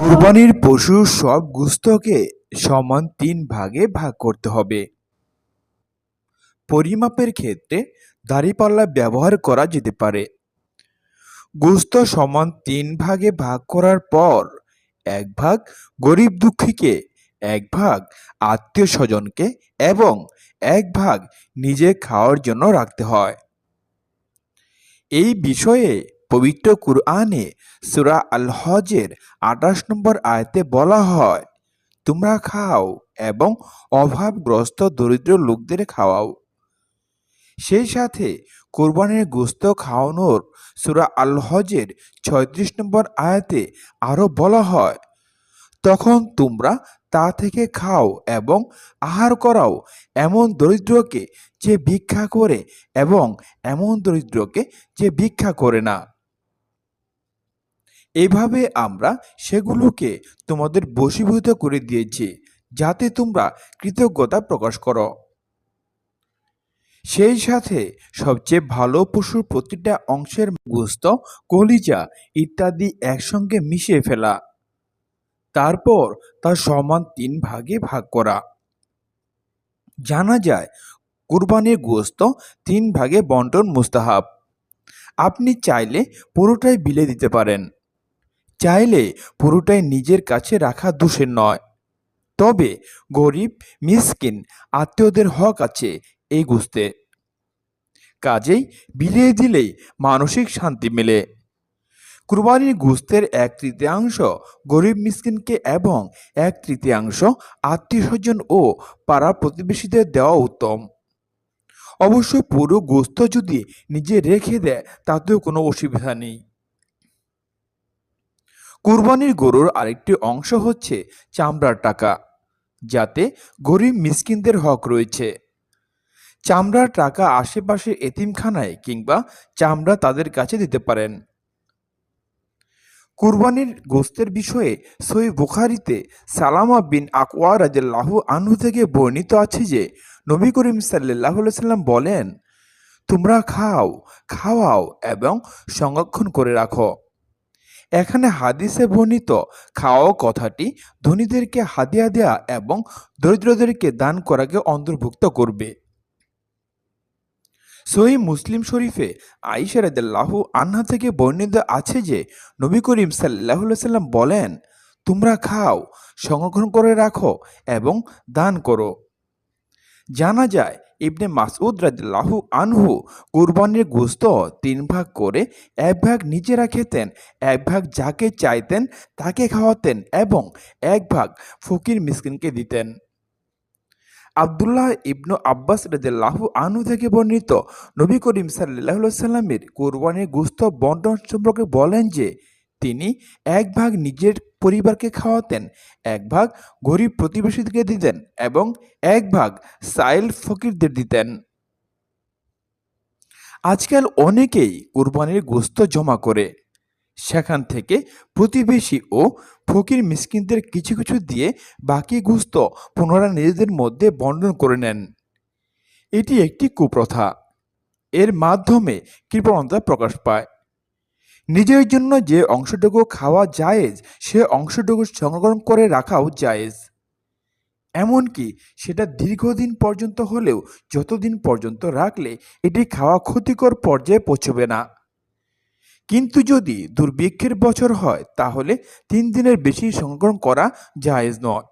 কুরবানির পশুর সব গুস্তকে সমান তিন ভাগে ভাগ করতে হবে। পরিমাপের ক্ষেত্রে দাড়িপাল্লা ব্যবহার করা যেতে পারে। গোস্ত সমান তিন ভাগে ভাগ করার পর এক ভাগ গরিব দুঃখীকে, এক ভাগ আত্মীয় স্বজনকে এবং এক ভাগ নিজে খাওয়ার জন্য রাখতে হয়। এই বিষয়ে পবিত্র কুরআনে সুরা আল হজের আঠাশ নম্বর আয়তে বলা হয়, তোমরা খাও এবং অভাবগ্রস্ত দরিদ্র লোকদের খাওয়াও। সেই সাথে কোরবানির গোস্ত খাওয়ানোর সুরা আল হজের ছয়ত্রিশ নম্বর আয়াতে আরও বলা হয়, তখন তোমরা তা থেকে খাও এবং আহার করাও এমন দরিদ্রকে যে ভিক্ষা করে এবং এমন দরিদ্রকে যে ভিক্ষা করে না। এভাবে আমরা সেগুলোকে তোমাদের বশীভূত করে দিয়েছি, যাতে তোমরা কৃতজ্ঞতা প্রকাশ করো। সেই সাথে সবচেয়ে ভালো পশুর প্রতিটা অংশের গোস্ত কলিজা ইত্যাদি একসঙ্গে মিশিয়ে ফেলা। তারপর তা সমান তিন ভাগে ভাগ করা। জানা যায়, কুরবানির গোস্ত তিন ভাগে বন্টন মুস্তাহাব। আপনি চাইলে পুরোটাই বিলে দিতে পারেন। চাইলে পুরোটাই নিজের কাছে রাখা দোষের নয়। তবে গরিব, মিসকিন, আত্মীয়দের হক আছে এই গুস্তে। কাজেই বিলিয়ে দিলেই মানসিক শান্তি মেলে। কুরবানির গুস্তের এক তৃতীয়াংশ গরিব, মিসকিনকে এবং এক তৃতীয়াংশ আত্মীয় স্বজন ও পাড়া প্রতিবেশীদের দেওয়া উত্তম। অবশ্য পুরো গোস্ত যদি নিজে রেখে দেয়, তাতেও কোনো অসুবিধা নেই। কুরবানির গরুর আরেকটি অংশ হচ্ছে চামড়ার টাকা, যাতে গরিব মিসকিনদের হক রয়েছে। চামড়ার টাকা আশেপাশে এতিমখানায় কিংবা চামড়া তাদের কাছে দিতে পারেন। কুরবানির গোস্তের বিষয়ে সই বুখারিতে সালামা বিন আকওয়া রাজাল্লাহু আনহু থেকে বর্ণিত আছে যে, নবী করিম সাল্লাহ সাল্লাম বলেন, তোমরা খাও, খাওয়াও এবং সংরক্ষণ করে রাখো। এখানে হাদিসে বর্ণিত খাওয়াও কথাটি ধনীদেরকে হাদিয়া দেয়া এবং দরিদ্রদেরকে দান করাকে অন্তর্ভুক্ত করবে। সহি মুসলিম শরীফে আইসা রাদিয়াল্লাহু আনহা থেকে বর্ণিত আছে যে, নবী করিম সাল্লাহ সাল্লাম বলেন, তোমরা খাও, সংরক্ষণ করে রাখো এবং দান করো। জানা যায়, ইবনে মাসউদ রাদিয়াল্লাহু আনহু কুরবানির গোস্ত তিন ভাগ করে এক ভাগ নিজেরা খেতেন এক ভাগ যাকে চাইতেন তাকে খাওয়াতেন এবং এক ভাগ ফকির মিসকিনকে দিতেন। আবদুল্লাহ ইবনু আব্বাস রাদিয়াল্লাহু আনু থেকে বর্ণিত, নবী করিম সাল্লাহ সাল্লামের কোরবানির গুস্ত বন্টন সম্পর্কে বলেন যে তিনি এক ভাগ নিজের পরিবারকে খাওয়াতেন, এক ভাগ গরিব প্রতিবেশীদেরকে দিতেন এবং এক ভাগ সাইল ফকিরদের দিতেন। আজকাল অনেকেই কোরবানির গোস্ত জমা করে। সেখান থেকে প্রতিবেশী ও ফকির মিসকিনদের কিছু কিছু দিয়ে বাকি গুস্ত পুনরায় নিজেদের মধ্যে বন্টন করে নেন। এটি একটি কুপ্রথা। এর মাধ্যমে কৃপণতা প্রকাশ পায়। নিজের জন্য যে অংশটুকু খাওয়া জায়েজ, সে অংশটুকু সংরক্ষণ করে রাখাও জায়েজ। এমনকি সেটা দীর্ঘদিন পর্যন্ত হলেও যতদিন পর্যন্ত রাখলে এটি খাওয়া ক্ষতিকর পর্যায়ে পৌঁছবে না। কিন্তু যদি দুর্ভিক্ষের বছর হয়, তাহলে তিন দিনের বেশি সংরক্ষণ করা জায়েজ নয়।